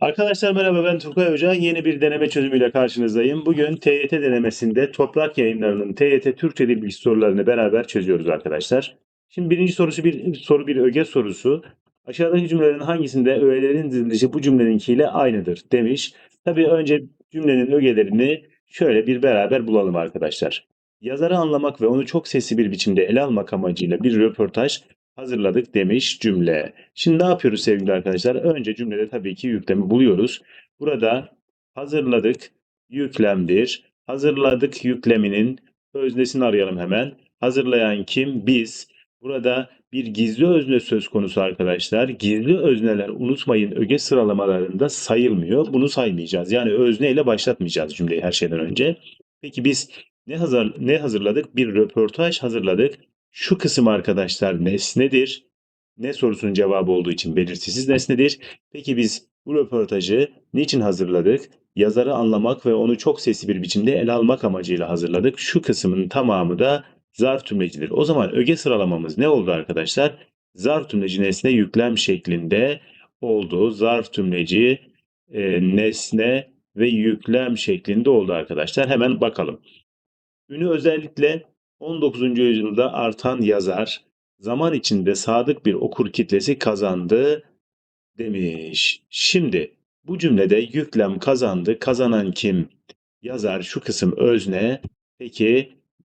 Arkadaşlar merhaba ben Turgay Hoca. Yeni bir deneme çözümüyle karşınızdayım. Bugün TYT denemesinde Toprak Yayınları'nın TYT Türkçe Dil Bilgisi sorularını beraber çözüyoruz arkadaşlar. Şimdi birinci sorusu bir soru bir öge sorusu. Aşağıdaki cümlelerin hangisinde öğelerin dizilişi bu cümleninkiyle aynıdır demiş. Tabii önce cümlenin ögelerini şöyle bir beraber bulalım arkadaşlar. Yazarı anlamak ve onu çok sesli bir biçimde ele almak amacıyla bir röportaj hazırladık demiş cümle. Şimdi ne yapıyoruz sevgili arkadaşlar? Önce cümlede tabii ki yüklemi buluyoruz. Burada hazırladık yüklemdir. Hazırladık yükleminin öznesini arayalım hemen. Hazırlayan kim? Biz. Burada bir gizli özne söz konusu arkadaşlar. Gizli özneler unutmayın öge sıralamalarında sayılmıyor. Bunu saymayacağız. Yani özne ile başlatmayacağız cümleyi her şeyden önce. Peki biz ne hazır ne hazırladık? Bir röportaj hazırladık. Şu kısım arkadaşlar nesnedir. Ne sorusunun cevabı olduğu için belirtisiz nesnedir. Peki biz bu röportajı niçin hazırladık? Yazarı anlamak ve onu çok sesli bir biçimde ele almak amacıyla hazırladık. Şu kısmın tamamı da zarf tümlecidir. O zaman öge sıralamamız ne oldu arkadaşlar? Zarf tümleci nesne yüklem şeklinde oldu. Zarf tümleci e, nesne ve yüklem şeklinde oldu arkadaşlar. Hemen bakalım. Ünü özellikle 19. yüzyılda artan yazar, zaman içinde sadık bir okur kitlesi kazandı demiş. Şimdi bu cümlede yüklem kazandı. Kazanan kim? Yazar şu kısım özne. Peki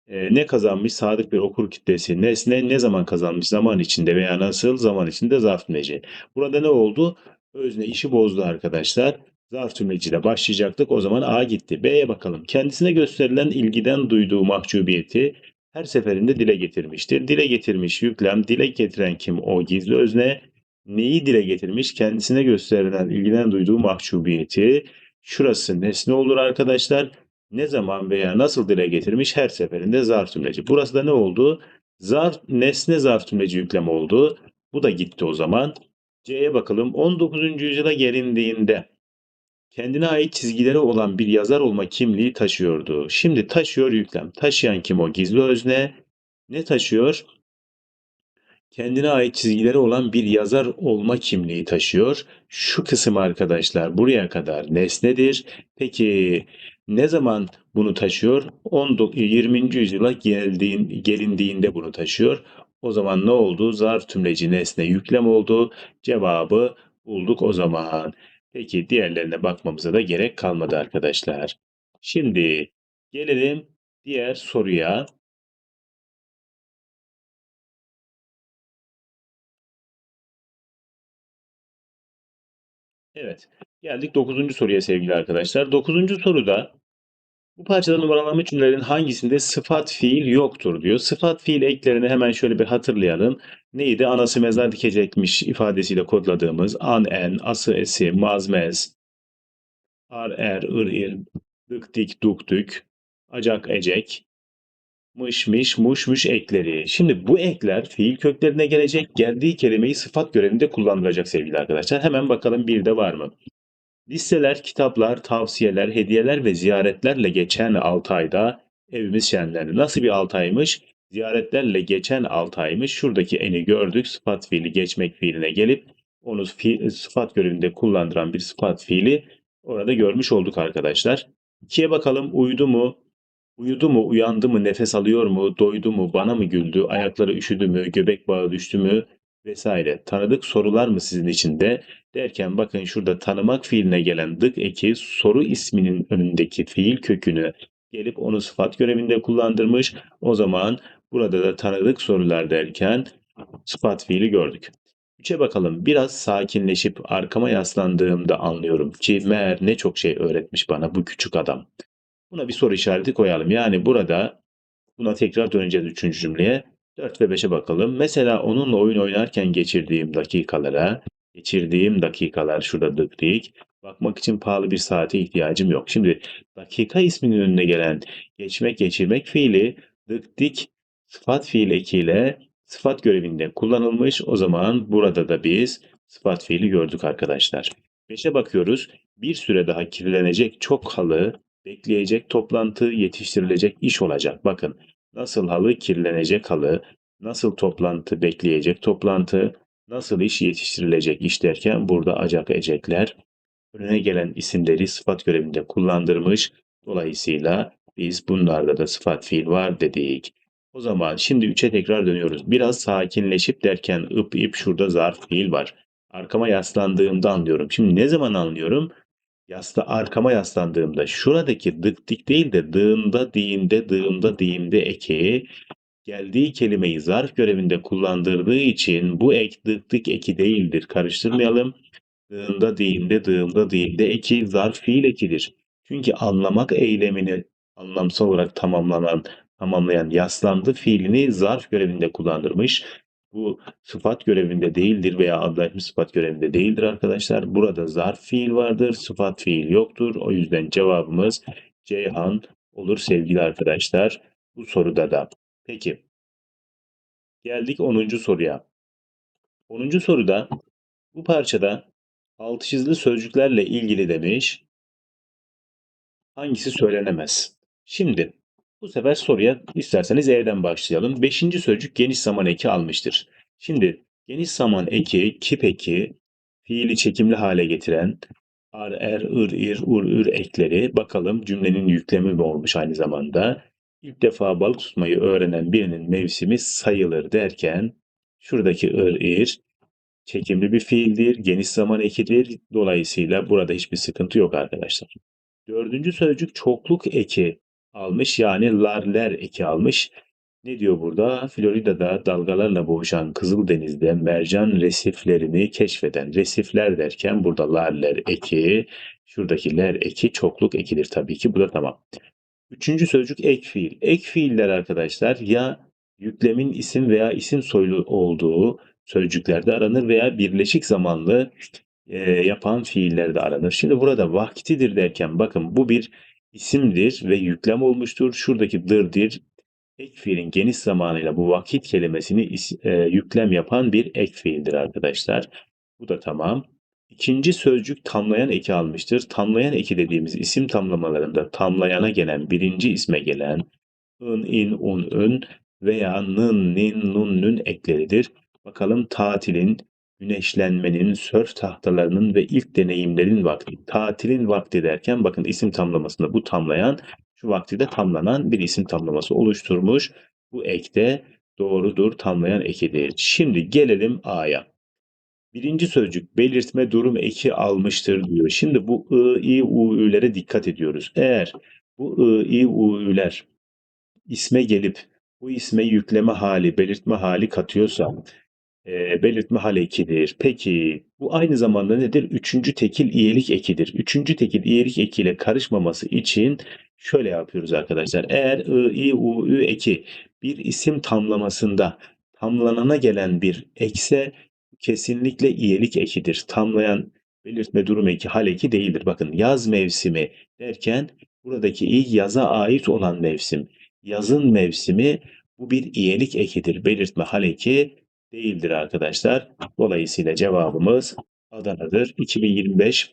e, ne kazanmış? Sadık bir okur kitlesi. Nesne ne zaman kazanmış? Zaman içinde veya nasıl? Zaman içinde zarf tümleci. Burada ne oldu? Özne işi bozdu arkadaşlar. Zarf tümleciyle başlayacaktık. O zaman A gitti. B'ye bakalım. Kendisine gösterilen ilgiden duyduğu mahcubiyeti her seferinde dile getirmiştir. Dile getirmiş yüklem. Dile getiren kim? O gizli özne. Neyi dile getirmiş? Kendisine gösterilen ilgiden duyduğu mahcubiyeti. Şurası nesne olur arkadaşlar. Ne zaman veya nasıl dile getirmiş? Her seferinde zarf tümleci. Burası da ne oldu? Zarf, nesne zarf tümleci yüklem oldu. Bu da gitti o zaman. C'ye bakalım. 19. yüzyıla gelindiğinde kendine ait çizgileri olan bir yazar olma kimliği taşıyordu. Şimdi taşıyor yüklem. Taşıyan kim o? Gizli özne. Ne taşıyor? Kendine ait çizgileri olan bir yazar olma kimliği taşıyor. Şu kısım arkadaşlar buraya kadar nesnedir. Peki ne zaman bunu taşıyor? 19, 20. yüzyıla geldiğin, gelindiğinde bunu taşıyor. O zaman ne oldu? Zarf tümleci nesne yüklem oldu. Cevabı bulduk o zaman. Peki diğerlerine bakmamıza da gerek kalmadı arkadaşlar. Şimdi gelelim diğer soruya. Evet, geldik 9. soruya sevgili arkadaşlar. 9. soruda bu parçada numaralama cümlelerin hangisinde sıfat fiil yoktur diyor. Sıfat fiil eklerini hemen şöyle bir hatırlayalım. Neydi? Anası mezar dikecekmiş ifadesiyle kodladığımız an, en, ası, esi, maz, mez, ar, er, ır, ir, dık, dik, duk, dük, acak, ecek, mış, miş, muş, müş ekleri. Şimdi bu ekler fiil köklerine gelecek. Geldiği kelimeyi sıfat görevinde kullandıracak sevgili arkadaşlar. Hemen bakalım bir de var mı? Listeler, kitaplar, tavsiyeler, hediyeler ve ziyaretlerle geçen 6 ayda evimiz şenlendi. Nasıl bir 6 aymış? Ziyaretlerle geçen 6 aymış. Şuradaki eni gördük. Sıfat fiili geçmek fiiline gelip onu fi, sıfat görevinde kullandıran bir sıfat fiili orada görmüş olduk arkadaşlar. İkiye bakalım uyudu mu? Uyudu mu, uyandı mı, nefes alıyor mu, doydu mu, bana mı güldü, ayakları üşüdü mü, göbek bağı düştü mü vesaire. Tanıdık sorular mı sizin için de? Derken bakın şurada tanımak fiiline gelen dık eki soru isminin önündeki fiil kökünü gelip onu sıfat görevinde kullandırmış. O zaman burada da tanıdık sorular derken sıfat fiili gördük. Üçe bakalım. Biraz sakinleşip arkama yaslandığımda anlıyorum ki meğer ne çok şey öğretmiş bana bu küçük adam. Buna bir soru işareti koyalım. Yani burada buna tekrar döneceğiz üçüncü cümleye. 4 ve 5'e bakalım. Mesela onunla oyun oynarken geçirdiğim dakikalara, geçirdiğim dakikalar şurada dıktik. Bakmak için pahalı bir saate ihtiyacım yok. Şimdi dakika isminin önüne gelen geçmek, geçirmek fiili dıktik sıfat fiil ekiyle sıfat görevinde kullanılmış. O zaman burada da biz sıfat fiili gördük arkadaşlar. 5'e bakıyoruz. Bir süre daha kirlenecek çok halı, bekleyecek toplantı, yetiştirilecek iş olacak. Bakın nasıl halı kirlenecek halı, nasıl toplantı bekleyecek toplantı, nasıl iş yetiştirilecek iş derken burada acak ecekler önüne gelen isimleri sıfat görevinde kullandırmış. Dolayısıyla biz bunlarda da sıfat fiil var dedik. O zaman şimdi 3'e tekrar dönüyoruz. Biraz sakinleşip derken ıp ip şurada zarf fiil var. Arkama yaslandığımda anlıyorum. Şimdi ne zaman anlıyorum? Yasta arkama yaslandığımda şuradaki dık dik değil de dığında, diğinde, dığımda, diğimde eki geldiği kelimeyi zarf görevinde kullandırdığı için bu ek dık dik eki değildir. Karıştırmayalım. Dığında, diğinde, dığımda, diğinde eki zarf fiil ekidir. Çünkü anlamak eylemini anlamsal olarak tamamlanan, tamamlayan yaslandı fiilini zarf görevinde kullandırmış. Bu sıfat görevinde değildir veya adlaşmış sıfat görevinde değildir arkadaşlar. Burada zarf fiil vardır, sıfat fiil yoktur. O yüzden cevabımız Ceyhan olur sevgili arkadaşlar. Bu soruda da. Peki. Geldik 10. soruya. 10. soruda bu parçada altı çizili sözcüklerle ilgili demiş. Hangisi söylenemez? Şimdi bu sefer soruya isterseniz E'den başlayalım. Beşinci sözcük geniş zaman eki almıştır. Şimdi geniş zaman eki, kip eki, fiili çekimli hale getiren ar, er, ır, ir, ur, ür ekleri bakalım cümlenin yüklemi mi olmuş aynı zamanda. İlk defa balık tutmayı öğrenen birinin mevsimi sayılır derken şuradaki ır, ir çekimli bir fiildir, geniş zaman ekidir. Dolayısıyla burada hiçbir sıkıntı yok arkadaşlar. Dördüncü sözcük çokluk eki almış yani larler eki almış. Ne diyor burada? Florida'da dalgalarla boğuşan Kızıldeniz'de mercan resiflerini keşfeden resifler derken burada larler eki, şuradaki ler eki çokluk ekidir tabii ki. Bu da tamam. Üçüncü sözcük ek fiil. Ek fiiller arkadaşlar ya yüklemin isim veya isim soylu olduğu sözcüklerde aranır veya birleşik zamanlı e, yapan fiillerde aranır. Şimdi burada vaktidir derken bakın bu bir isimdir ve yüklem olmuştur. Şuradaki dırdir ek fiilin geniş zamanıyla bu vakit kelimesini e, yüklem yapan bir ek fiildir arkadaşlar. Bu da tamam. İkinci sözcük tamlayan eki almıştır. Tamlayan eki dediğimiz isim tamlamalarında tamlayana gelen birinci isme gelen ın, in, un, ün veya nın, nin, nun, nün ekleridir. Bakalım tatilin, güneşlenmenin, sörf tahtalarının ve ilk deneyimlerin vakti. Tatilin vakti derken bakın isim tamlamasında bu tamlayan şu vakti de tamlanan bir isim tamlaması oluşturmuş. Bu ek de doğrudur tamlayan ekidir. Şimdi gelelim A'ya. Birinci sözcük belirtme durum eki almıştır diyor. Şimdi bu ı, i, u, ü'lere dikkat ediyoruz. Eğer bu ı, i, u, ü'ler isme gelip bu isme yükleme hali, belirtme hali katıyorsa e, belirtme hal ekidir. Peki bu aynı zamanda nedir? Üçüncü tekil iyilik ekidir. Üçüncü tekil iyilik ekiyle karışmaması için şöyle yapıyoruz arkadaşlar. Eğer ı, i, u, ü eki bir isim tamlamasında tamlanana gelen bir ekse kesinlikle iyilik ekidir. Tamlayan belirtme durum eki hal eki değildir. Bakın yaz mevsimi derken buradaki i yaza ait olan mevsim. Yazın mevsimi bu bir iyilik ekidir. Belirtme hal eki değildir arkadaşlar. Dolayısıyla cevabımız Adana'dır. 2025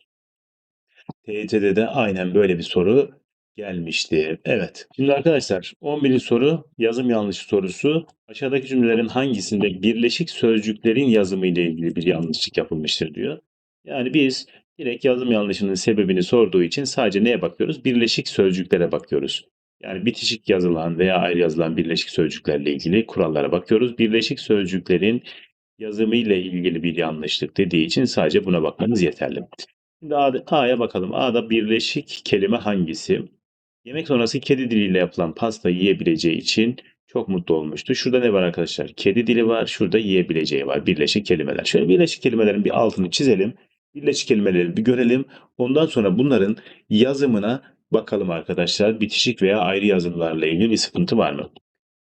TYT'de de aynen böyle bir soru gelmişti. Evet. Şimdi arkadaşlar 11. soru yazım yanlışı sorusu. Aşağıdaki cümlelerin hangisinde birleşik sözcüklerin yazımı ile ilgili bir yanlışlık yapılmıştır diyor. Yani biz direkt yazım yanlışının sebebini sorduğu için sadece neye bakıyoruz? Birleşik sözcüklere bakıyoruz. Yani bitişik yazılan veya ayrı yazılan birleşik sözcüklerle ilgili kurallara bakıyoruz. Birleşik sözcüklerin yazımı ile ilgili bir yanlışlık dediği için sadece buna bakmanız yeterli. Şimdi A'ya bakalım. A'da birleşik kelime hangisi? Yemek sonrası kedi diliyle yapılan pasta yiyebileceği için çok mutlu olmuştu. Şurada ne var arkadaşlar? Kedi dili var. Şurada yiyebileceği var. Birleşik kelimeler. Şöyle birleşik kelimelerin bir altını çizelim. Birleşik kelimeleri bir görelim. Ondan sonra bunların yazımına bakalım arkadaşlar. Bitişik veya ayrı yazımlarla ilgili bir sıkıntı var mı?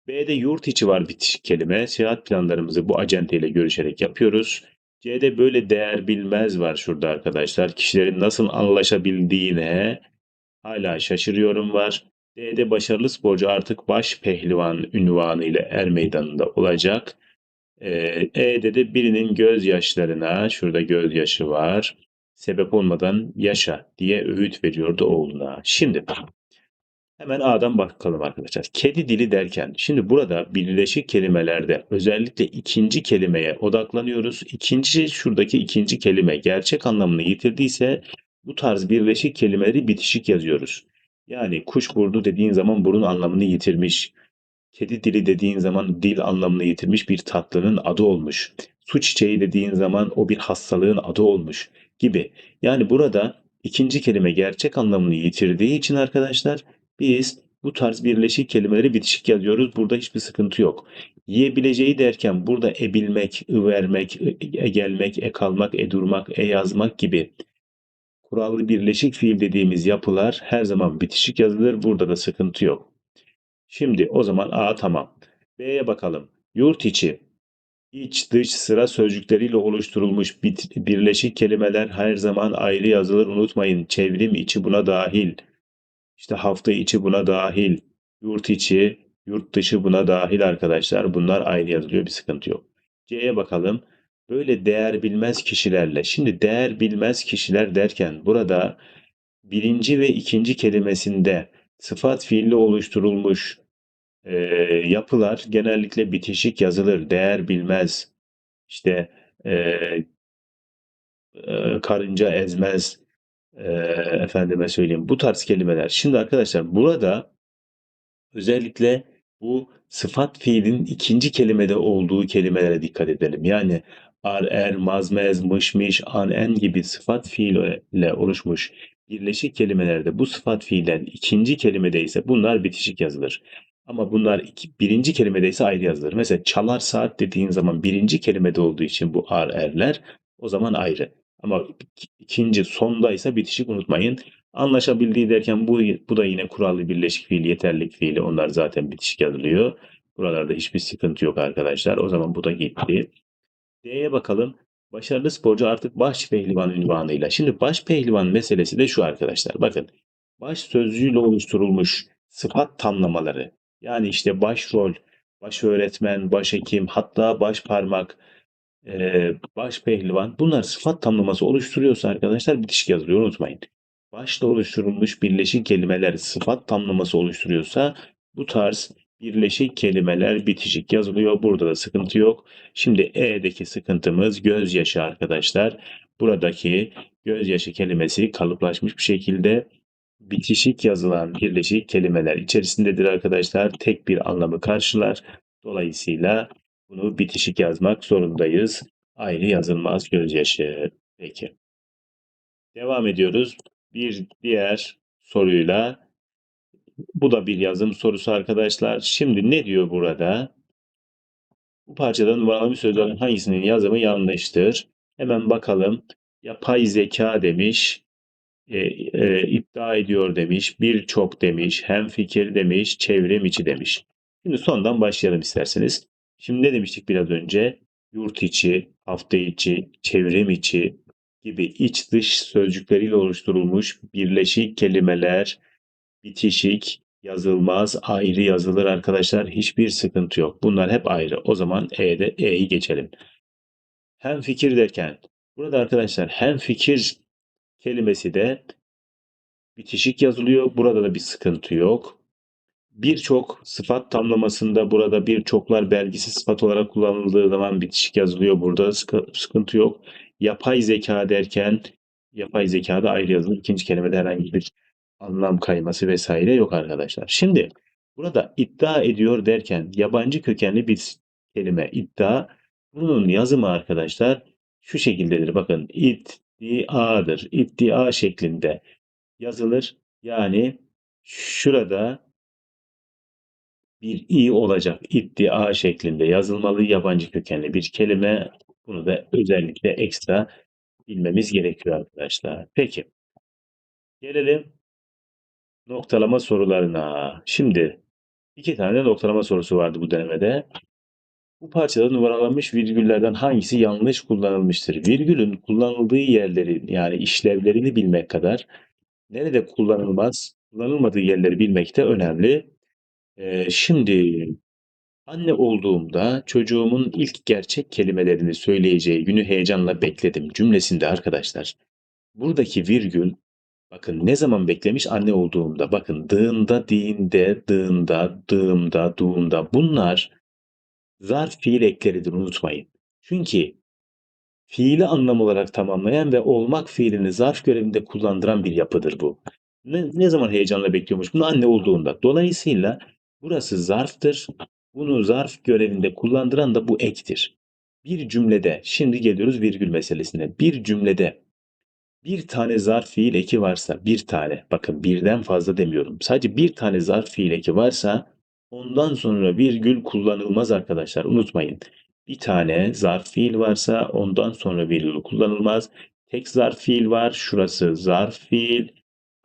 B'de yurt içi var bitişik kelime. Seyahat planlarımızı bu acenteyle görüşerek yapıyoruz. C'de böyle değer bilmez var şurada arkadaşlar. Kişilerin nasıl anlaşabildiğine hala şaşırıyorum var. D'de başarılı sporcu artık baş pehlivan ünvanı ile er meydanında olacak. E'de de birinin gözyaşlarına, şurada gözyaşı var, sebep olmadan yaşa diye öğüt veriyordu oğluna. Şimdi hemen A'dan bakalım arkadaşlar. Kedi dili derken, şimdi burada birleşik kelimelerde özellikle ikinci kelimeye odaklanıyoruz. İkinci, şuradaki ikinci kelime gerçek anlamını yitirdiyse bu tarz birleşik kelimeleri bitişik yazıyoruz. Yani kuş burnu dediğin zaman burun anlamını yitirmiş. Kedi dili dediğin zaman dil anlamını yitirmiş bir tatlının adı olmuş. Su çiçeği dediğin zaman o bir hastalığın adı olmuş gibi. Yani burada ikinci kelime gerçek anlamını yitirdiği için arkadaşlar biz bu tarz birleşik kelimeleri bitişik yazıyoruz. Burada hiçbir sıkıntı yok. Yiyebileceği derken burada ebilmek, vermek, e gelmek, e kalmak, e durmak, e yazmak gibi kurallı birleşik fiil dediğimiz yapılar her zaman bitişik yazılır. Burada da sıkıntı yok. Şimdi o zaman A tamam. B'ye bakalım. Yurt içi, iç dış sıra sözcükleriyle oluşturulmuş birleşik kelimeler her zaman ayrı yazılır. Unutmayın çevrim içi buna dahil. İşte hafta içi buna dahil. Yurt içi, yurt dışı buna dahil arkadaşlar. Bunlar ayrı yazılıyor bir sıkıntı yok. C'ye bakalım. Böyle değer bilmez kişilerle. Şimdi değer bilmez kişiler derken burada birinci ve ikinci kelimesinde sıfat fiille oluşturulmuş e, yapılar genellikle bitişik yazılır. Değer bilmez. İşte e, e, karınca ezmez. E, efendime söyleyeyim. Bu tarz kelimeler. Şimdi arkadaşlar burada özellikle bu sıfat fiilin ikinci kelimede olduğu kelimelere dikkat edelim. Yani ar, er, mazmez, mışmış, an, en gibi sıfat fiille oluşmuş birleşik kelimelerde bu sıfat fiilden ikinci kelimede ise bunlar bitişik yazılır. Ama bunlar iki, birinci kelimede ise ayrı yazılır. Mesela çalar saat dediğin zaman birinci kelimede olduğu için bu ar erler o zaman ayrı. Ama ikinci sonda ise bitişik unutmayın. Anlaşabildiği derken bu, bu da yine kurallı birleşik fiil, yeterlik fiili onlar zaten bitişik yazılıyor. Buralarda hiçbir sıkıntı yok arkadaşlar. O zaman bu da gitti. D'ye bakalım. Başarılı sporcu artık baş pehlivan ünvanıyla. Şimdi baş pehlivan meselesi de şu arkadaşlar. Bakın baş sözcüğüyle oluşturulmuş sıfat tamlamaları. Yani işte başrol, baş öğretmen, başhekim, hatta baş parmak, e, baş pehlivan. Bunlar sıfat tamlaması oluşturuyorsa arkadaşlar bitişik yazılıyor unutmayın. Başla oluşturulmuş birleşik kelimeler sıfat tamlaması oluşturuyorsa bu tarz birleşik kelimeler bitişik yazılıyor. Burada da sıkıntı yok. Şimdi E'deki sıkıntımız gözyaşı arkadaşlar. Buradaki gözyaşı kelimesi kalıplaşmış bir şekilde bitişik yazılan birleşik kelimeler içerisindedir arkadaşlar. Tek bir anlamı karşılar. Dolayısıyla bunu bitişik yazmak zorundayız. Ayrı yazılmaz gözyaşı. Peki. Devam ediyoruz. Bir diğer soruyla bu da bir yazım sorusu arkadaşlar. Şimdi ne diyor burada? Bu parçadan numaralı sözlerin hangisinin yazımı yanlıştır? Hemen bakalım. Yapay zeka demiş, e, e, iddia ediyor demiş, birçok demiş, hem fikir demiş, çevrim içi demiş. Şimdi sondan başlayalım isterseniz. Şimdi ne demiştik biraz önce? Yurt içi, hafta içi, çevrim içi gibi iç dış sözcükleriyle oluşturulmuş birleşik kelimeler bitişik, yazılmaz, ayrı yazılır arkadaşlar. Hiçbir sıkıntı yok. Bunlar hep ayrı. O zaman E'de E'yi geçelim. Hem fikir derken burada arkadaşlar hem fikir kelimesi de bitişik yazılıyor. Burada da bir sıkıntı yok. Birçok sıfat tamlamasında burada birçoklar belgisi sıfat olarak kullanıldığı zaman bitişik yazılıyor. Burada sıkıntı yok. Yapay zeka derken yapay zekada ayrı yazılır. İkinci kelimede herhangi bir anlam kayması vesaire yok arkadaşlar. Şimdi burada iddia ediyor derken yabancı kökenli bir kelime iddia. Bunun yazımı arkadaşlar şu şekildedir. Bakın iddiadır. İddia şeklinde yazılır. Yani şurada bir i olacak iddia şeklinde yazılmalı yabancı kökenli bir kelime. Bunu da özellikle ekstra bilmemiz gerekiyor arkadaşlar. Peki. Gelelim noktalama sorularına. Şimdi iki tane noktalama sorusu vardı bu denemede. Bu parçada numaralanmış virgüllerden hangisi yanlış kullanılmıştır? Virgülün kullanıldığı yerleri yani işlevlerini bilmek kadar nerede kullanılmaz, kullanılmadığı yerleri bilmek de önemli. Ee, şimdi anne olduğumda çocuğumun ilk gerçek kelimelerini söyleyeceği günü heyecanla bekledim cümlesinde arkadaşlar. Buradaki virgül Bakın ne zaman beklemiş? Anne olduğumda. Bakın dığında, diğinde, dığında, dığımda,duğumda. Bunlar zarf fiil ekleridir unutmayın. Çünkü fiili anlam olarak tamamlayan ve olmak fiilini zarf görevinde kullandıran bir yapıdır bu. Ne, ne zaman heyecanla bekliyormuş? Bunu anne olduğunda. Dolayısıyla burası zarftır. Bunu zarf görevinde kullandıran da bu ektir. Bir cümlede, şimdi geliyoruz virgül meselesine. Bir cümlede bir tane zarf fiil eki varsa, bir tane, bakın birden fazla demiyorum. Sadece bir tane zarf fiil eki varsa ondan sonra virgül kullanılmaz arkadaşlar. Unutmayın. Bir tane zarf fiil varsa ondan sonra virgül kullanılmaz. Tek zarf fiil var. Şurası zarf fiil.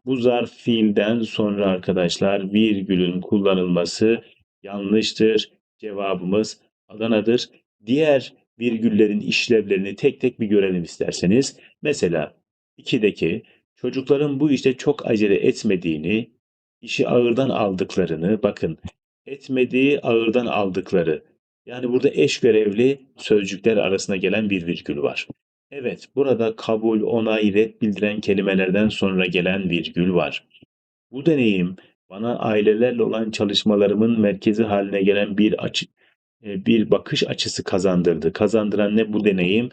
Bu zarf fiilden sonra arkadaşlar virgülün kullanılması yanlıştır. Cevabımız Adana'dır. Diğer virgüllerin işlevlerini tek tek bir görelim isterseniz. Mesela 2'deki çocukların bu işte çok acele etmediğini, işi ağırdan aldıklarını, bakın etmediği ağırdan aldıkları. Yani burada eş görevli sözcükler arasında gelen bir virgül var. Evet, burada kabul, onay, red bildiren kelimelerden sonra gelen virgül var. Bu deneyim bana ailelerle olan çalışmalarımın merkezi haline gelen bir açı, e, bir bakış açısı kazandırdı. Kazandıran ne bu deneyim?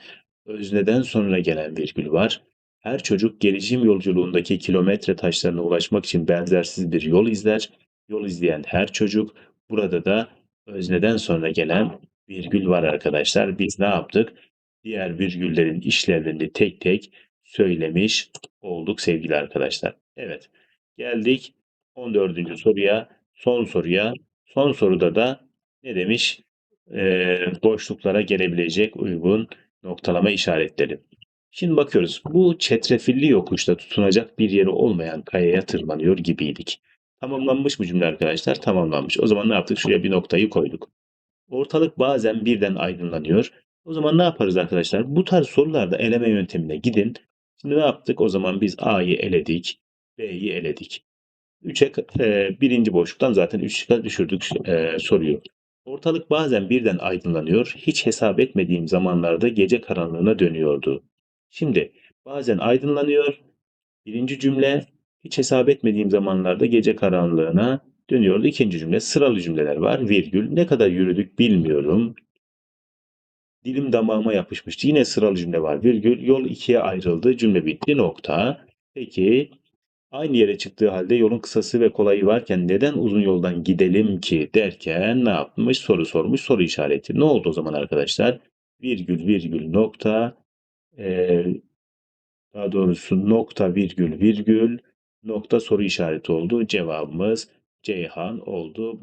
Özneden sonra gelen virgül var. Her çocuk gelişim yolculuğundaki kilometre taşlarına ulaşmak için benzersiz bir yol izler. Yol izleyen her çocuk burada da özneden sonra gelen virgül var arkadaşlar. Biz ne yaptık? Diğer virgüllerin işlevlerini tek tek söylemiş olduk sevgili arkadaşlar. Evet. Geldik 14. soruya, son soruya. Son soruda da ne demiş? Ee, boşluklara gelebilecek uygun noktalama işaretleri. Şimdi bakıyoruz. Bu çetrefilli yokuşta tutunacak bir yeri olmayan kayaya tırmanıyor gibiydik. Tamamlanmış mı cümle arkadaşlar? Tamamlanmış. O zaman ne yaptık? Şuraya bir noktayı koyduk. Ortalık bazen birden aydınlanıyor. O zaman ne yaparız arkadaşlar? Bu tarz sorularda eleme yöntemine gidin. Şimdi ne yaptık? O zaman biz A'yı eledik. B'yi eledik. 3'e e, birinci boşluktan zaten 3'e düşürdük e, soruyu. Ortalık bazen birden aydınlanıyor. Hiç hesap etmediğim zamanlarda gece karanlığına dönüyordu. Şimdi bazen aydınlanıyor. Birinci cümle hiç hesap etmediğim zamanlarda gece karanlığına dönüyordu. İkinci cümle sıralı cümleler var. Virgül ne kadar yürüdük bilmiyorum. Dilim damağıma yapışmıştı. Yine sıralı cümle var. Virgül yol ikiye ayrıldı. Cümle bitti. Nokta. Peki aynı yere çıktığı halde yolun kısası ve kolayı varken neden uzun yoldan gidelim ki derken ne yapmış? Soru sormuş. Soru işareti. Ne oldu o zaman arkadaşlar? Virgül virgül nokta e, daha doğrusu nokta virgül virgül nokta soru işareti oldu. Cevabımız Ceyhan oldu.